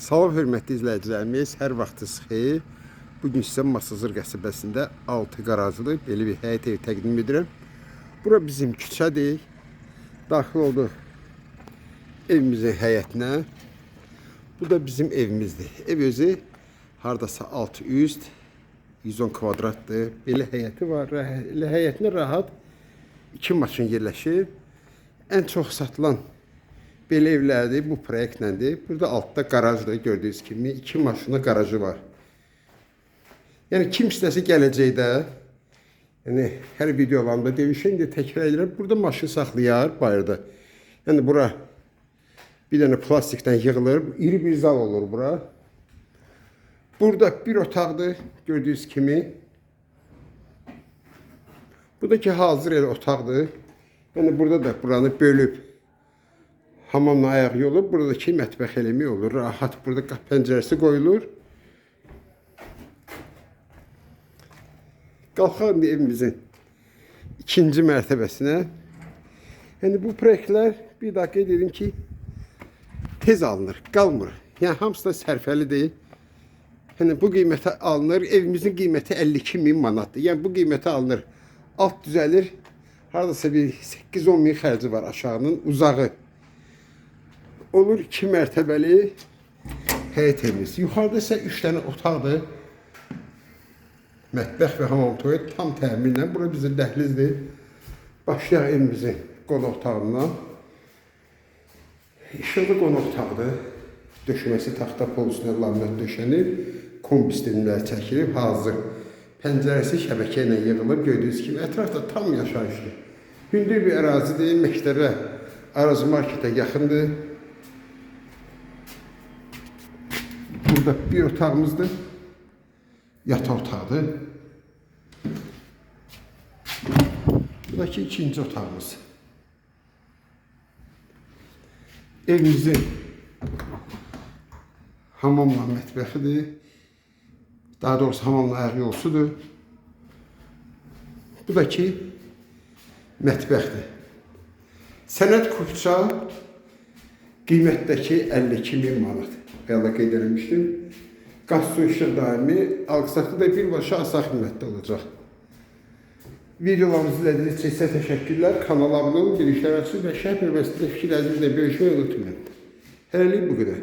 Salam hörmətli izləyicilərimiz, hər vaxtınız xeyir. Bu gün sizə Masazır qəsəbəsində 6 qarajlı belə bir həyət evi təqdim edirəm. Bura bizim küçədir. Daxil olduq evimizin həyətinə. Bu da bizim evimizdir. Ev özü hardasa 6 üst, 110 kvadratdır. Belə həyəti var. Elə həyətində rahat 2 maşın yerləşir. Ən çox satılan belə evlərdir. Bu proyektlədir. Burada altda qarajdır gördüyünüz kimi. 2 maşını qarajı var. Yəni kim istəsə gələcəkdə yəni hər videolarımda demişəm də təkrar edirəm. Burada maşın saxlayar bayırda. Yəni bura bir dənə plastikdən yığılır. İri bir zal olur bura. Burada bir otaqdır gördüyünüz kimi. Buradakı hazır elə otaqdır. Yəni burada da buranı bölüb hamamla ayaq yolu, buradakı mətbəx eləmi olur. Rahat burada pəncərəsi qoyulur. Qalxaq evimizin ikinci mərtəbəsinə. Yəni bu proyektlər bir daha qeyd edim ki, tez alınır, qalmır. Yəni hamısı da sərfəlidir. Yəni bu qiymətə alınır. Evimizin qiyməti 52 min manatdır. Yəni bu qiymətə alınır. Alt düzəlir. Hardasa bir 8-10 min xərci var aşağının uzağı. Olur 2 mərtəbəli həyət evimiz. Yuxarıda isə 3 dənə otaqdır. Mətbəx və hamam tualet tam təminlə. Bura bizim dəhlizdir. Başlayaq evimizin qonaq otağından. İşıqlı qonaq otağıdır. Döşəməsi taxta pol üstünə laminat döşənib. Kombi sistemləri çəkilib, hazır. Pəncərəsi şəbəkə ilə yığılıb, gördüyünüz kimi ətrafda tam yaşayışlı. Hündür bir ərazidir, məktəbə, Araz marketə yaxındır. Burada bir otağımızdır. Yataq otağıdır. Buradakı ikinci otağımız. Evimizin hamamla mətbəxidir. Daha doğrusu hamamla ayaq yolsudur. Bu da ki mətbəxdir. Sənət kupça qiymətdəki 52 min manat. Bəla qeyd eləmişdim. Qaz su işıq daimi alqısaqlı da birbaşa asaq qiymətdə olacaq. Videolarımızı izlədiyiniz üçün sizə təşəkkürlər. Kanala abunə olun, bir işlər açın və şərh bölməsində fikirlərinizlə bölüşməyi unutmayın. Hələlik bu qədər.